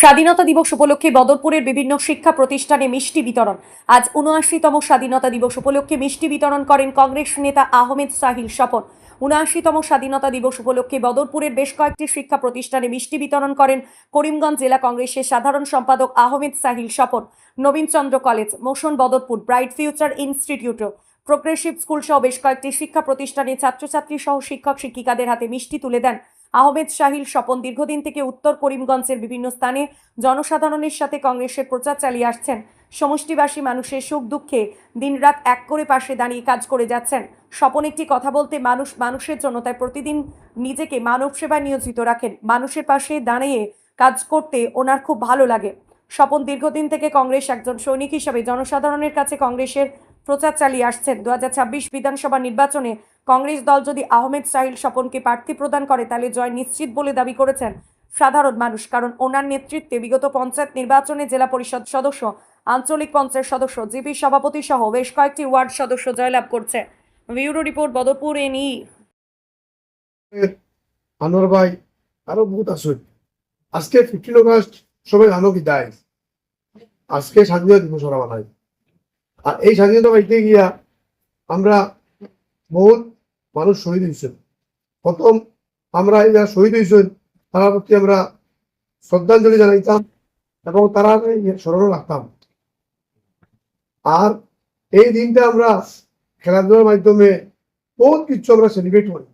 স্বাধীনতা দিবস উপলক্ষে বদরপুরের বিভিন্ন শিক্ষা প্রতিষ্ঠানে মিষ্টি বিতরণ। আজ উনআশিতম স্বাধীনতা দিবস উপলক্ষে মিষ্টি বিতরণ করেন কংগ্রেস নেতা আহমেদ সাহিল স্বপন। উনআশিতম স্বাধীনতা দিবস উপলক্ষে বদরপুরের বেশ কয়েকটি শিক্ষা প্রতিষ্ঠানে মিষ্টি বিতরণ করেন করিমগঞ্জ জেলা কংগ্রেসের সাধারণ সম্পাদক Ahmed Sahil Swapan, Nabinchandra college, motion Badarpur, bright future institute progressive school সহ বেশ কয়েকটি শিক্ষা প্রতিষ্ঠানে ছাত্রছাত্রী সহ শিক্ষক শিক্ষিকাদের হাতে মিষ্টি তুলে দেন। আহমেদ শাহিল স্বপন দীর্ঘদিন থেকে উত্তর করিমগঞ্জের বিভিন্ন স্থানে জনসাধারণের সাথে কংগ্রেসের প্রচার চালিয়ে আসছেন। সমষ্টিবাসী মানুষের সুখ দুঃখে দিনরাত এক করে পাশে দাঁড়িয়ে কাজ করে যাচ্ছেন। স্বপন একটি কথা বলতে মানুষ মানুষের জন্য তাই প্রতিদিন নিজেকে মানব সেবায় নিয়োজিত রাখেন। মানুষের পাশে দাঁড়িয়ে কাজ করতে ওনার খুব ভালো লাগে। স্বপন দীর্ঘদিন থেকে কংগ্রেস একজন সৈনিক হিসাবে জনসাধারণের কাছে কংগ্রেসের প্রচার চালিয়ে আসছেন। দু বিধানসভা নির্বাচনে কংগ্রেস দল যদি আহমেদ সাহিল স্বপনকে প্রার্থী প্রদান করে, তাহলে জয় নিশ্চিত বলে দাবি করেছেন সাধারণ মানুষ। কারণ ওনার নেতৃত্বে বিগত পঞ্চায়েত নির্বাচনে জেলা পরিষদ সদস্য, আঞ্চলিক পঞ্চায়েত সদস্য, জিপি সভাপতি সহ বেশ কয়েকটি ওয়ার্ড সদস্য জয়লাভ করছে। ব্যুরো রিপোর্ট, বদরপুর এনি আনোয়ার ভাই, আরও বহুত আছে। আজকে ফিফটিন অগস্ট, সবাই জানো কি দায় আজকে স্বাধীনতা দিবস ওরা বানাই আর এই স্বাধীনতা পাইতে গিয়া আমরা বহুত মানুষ শহীদ হয়েছেন প্রথম আমরা এই যারা শহীদ হয়েছেন তারা প্রতি আমরা শ্রদ্ধাঞ্জলি জানাইতাম এবং তারা স্মরণ রাখতাম। আর এই দিনটা আমরা খেলাধুলার মাধ্যমে বহুত কিছু আমরা সেলিব্রেট করি।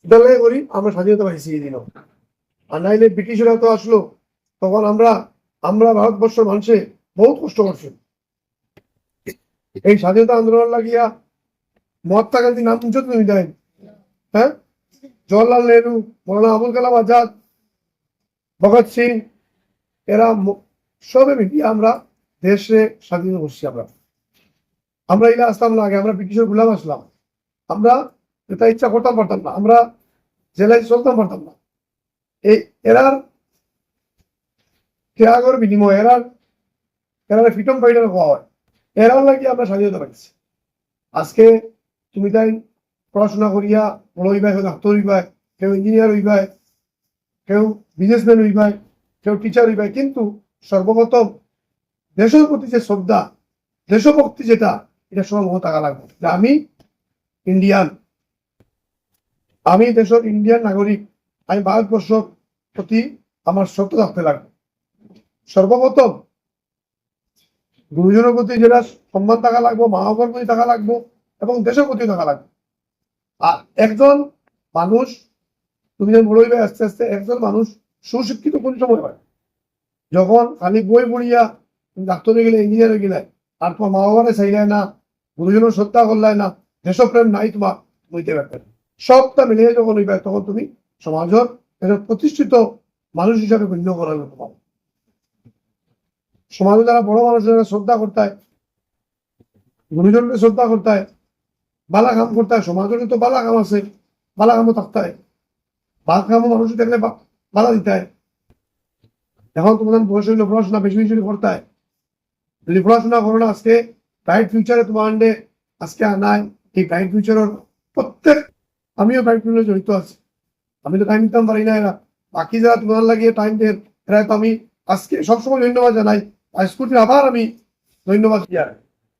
বিদ্যালয়ে করি, আমরা স্বাধীনতা পাইছি এই দিনও। আর নাইলে ব্রিটিশরা তো আসলো, তখন আমরা আমরা ভারতবর্ষের মানুষে বহুত কষ্ট করছে এই স্বাধীনতা আন্দোলন লাগিয়া মহাত্মা গান্ধী নাম শুনছো তুমি হ্যাঁ? জওয়াহরলাল নেহরু, মৌলানা আবুল কালাম আজাদ, ভগৎ সিং, এরা সবে মিলিয়ে আমরা দেশে স্বাধীন করছি আমরা। আমরা এগুলা আসতাম না আগে, আমরা ব্রিটিশের গুলাম আসলাম। আমরা এটা ইচ্ছা করতাম পারতাম না, আমরা জেলায় চলতাম পারতাম না। এই এরার ত্যাগর বিনিময়, এরার এরার ফিটম ফাইটার হওয়া হয়। এরার লাগি আমরা স্বাধীনতা পাইছি আজকে তুমি তাই পড়াশোনা করিয়া বড় হইবাই ডাক্তার হইবাই, কেউ ইঞ্জিনিয়ার হইবাই, কেউ বিজনেসম্যান হইবাই, কেউ টিচার হইবাই, কিন্তু সর্বপ্রথম দেশের প্রতি যে শ্রদ্ধা, দেশভক্তি যেটা, এটা মনে থাকা লাগবে। যে আমি ইন্ডিয়ান আমি দেশের ইন্ডিয়ান নাগরিক, আমি ভারতবর্ষর প্রতি আমার শ্রদ্ধা থাকতে লাগবে। সর্বপ্রথম গুরুজনের প্রতি যেটা সম্মান থাকা লাগবো মা বাবার প্রতি থাকা লাগবো এবং দেশের প্রতি থাকা লাগবে। আর একজন মানুষ, তুমি যখন বড় হইবে, আস্তে আস্তে একজন মানুষ সুশিক্ষিত কোন সময় হয়? যখন খালি বই পড়িয়া ডাক্তার হয়ে গেলে ইঞ্জিনিয়ার গেলে আর তোমার মা বাবারে চাইলে না গুরুজনের শ্রদ্ধা করলাই না, দেশপ্রেম নাই তোমার হইতে পারবে সবটা মিলিয়ে যখন হইবে, তখন তুমি সমাজের প্রতিষ্ঠিত মানুষ হিসাবে গণ্য করা যেতে পারো সমাজে যারা বড় মানুষের শ্রদ্ধা করতে হয় গুরুজনকে শ্রদ্ধা করতে হয় বালা কাম করতে হয়, সমাজের তো বালা কাম আছে বালা কামও থাকতে হয়। বালা কামও মানুষ দেখলে বালা দিতে হয়। এখন তোমাদের বয়স হইলে পড়াশোনা বেশি বেশি করতে হয়। যদি পড়াশোনা করো না আজকে ব্রাইট ফিউচারে তোমার আন্ডে আজকে আনায় এই ব্রাইট ফিউচারের প্রত্যেক আমিও ব্রাইট ফিউচারে জড়িত আছি। আমি তো টাইম দিতাম পারি না এরা। বাকি যারা তোমার লাগিয়ে টাইম দেন, এরা তো আমি আজকে সবসময় ধন্যবাদ জানাই। আজকুটির আবার আমি ধন্যবাদ দিয়ার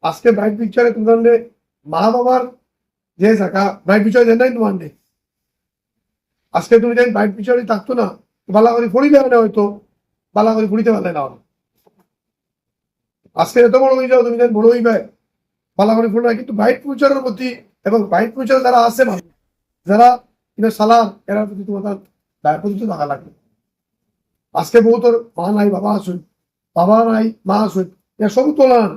আজকে ব্রাইট পিকচারে তোমাদের মা বাবার যে থাকা ব্রাইট পিকচারে দেন নাই তোমার। আজকে তুমি যেন ব্রাইট পিকচারে থাকতো না বালা করে পড়িলে না হয়তো, বালা করে পড়িতে পারলে না আজকে এত বড় হয়ে যাও, তুমি যেন বড় হইবে, বালা করে পড়লে কিন্তু ব্রাইট ফিউচারের প্রতি এবং ব্রাইট ফিউচার যারা আছে মানুষ যারা কিন্তু সালার এরার প্রতি তোমার দায়বদ্ধ থাকা লাগবে। আজকে বহুতর মা নাই, বাবা আসুন বাবা নাই মা আসুন এরা সব তোলান